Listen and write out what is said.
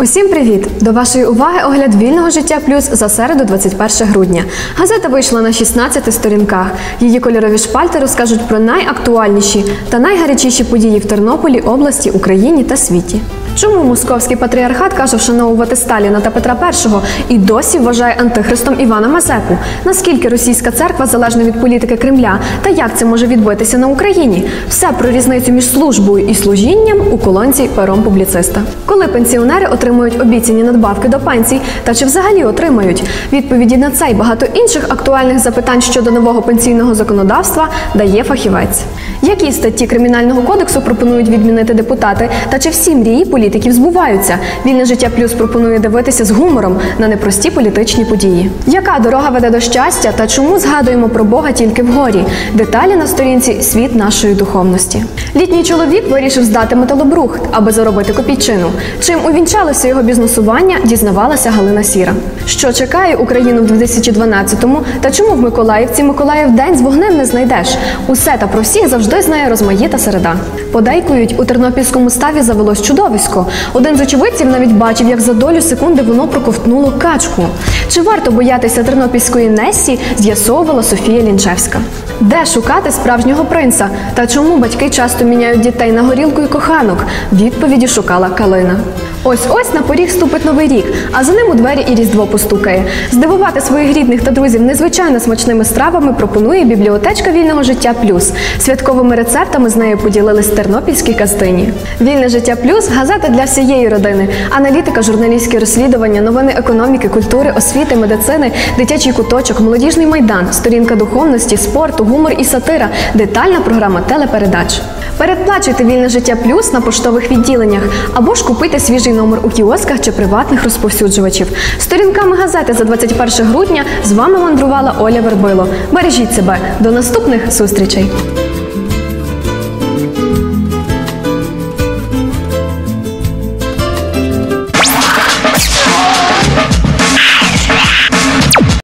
Усім привіт! До вашої уваги огляд вільного життя плюс за середу, 21 грудня. Газета вийшла на 16 сторінках. Її кольорові шпальти розкажуть про найактуальніші та найгарячіші події в Тернополі, області, Україні та світі. Чому московський патріархат каже вшановувати Сталіна та Петра І і досі вважає антихристом Івана Мазепу? Наскільки російська церква залежна від політики Кремля та як це може відбитися на Україні? Все про різницю між службою і служінням у колонці пером публіциста. Коли пенсіонери отримують обіцяні надбавки до пенсій, та чи взагалі отримають відповіді на це й багато інших актуальних запитань щодо нового пенсійного законодавства дає фахівець. Які статті кримінального кодексу пропонують відмінити депутати? Та чи всі мрії політиків збуваються? Вільне життя плюс пропонує дивитися з гумором на непрості політичні події. Яка дорога веде до щастя та чому згадуємо про Бога тільки вгорі? Деталі на сторінці Світ нашої духовності. Літній чоловік вирішив здати металобрухт, аби заробити копійчину. Чим увінчалося його бізнесування, дізнавалася Галина Сіра. Що чекає Україну в 2012-му та чому в Миколаївці Миколаїв день з вогнем не знайдеш? Усе та про всіх завжди знає розмаїта середа. Подейкують, у тернопільському ставі завелось чудовисько. Один з очевидців навіть бачив, як за долю секунди воно проковтнуло качку. Чи варто боятися тернопільської Несі, з'ясовувала Софія Лінчевська. Де шукати справжнього принца? Та чому батьки часто міняють дітей на горілку і коханок? Відповіді шукала Калина. Ось ось на поріг ступить новий рік, а за ним у двері і різдво постукає. Здивувати своїх рідних та друзів незвичайно смачними стравами пропонує бібліотечка вільного життя плюс. Святковими рецептами з нею поділились тернопільські каздині. Вільне життя плюс газета для всієї родини, аналітика, журналістські розслідування, новини економіки, культури, освіти, медицини, дитячий куточок, молодіжний майдан, сторінка духовності, спорту, гумор і сатира, детальна програма телепередач. Передплачуйте вільне життя плюс на поштових відділеннях або ж купити свіжий номер у кіосках чи приватних розповсюджувачів. Сторінками газети за 21 грудня з вами мандрувала Оля Вербило. Бережіть себе. До наступних зустрічей!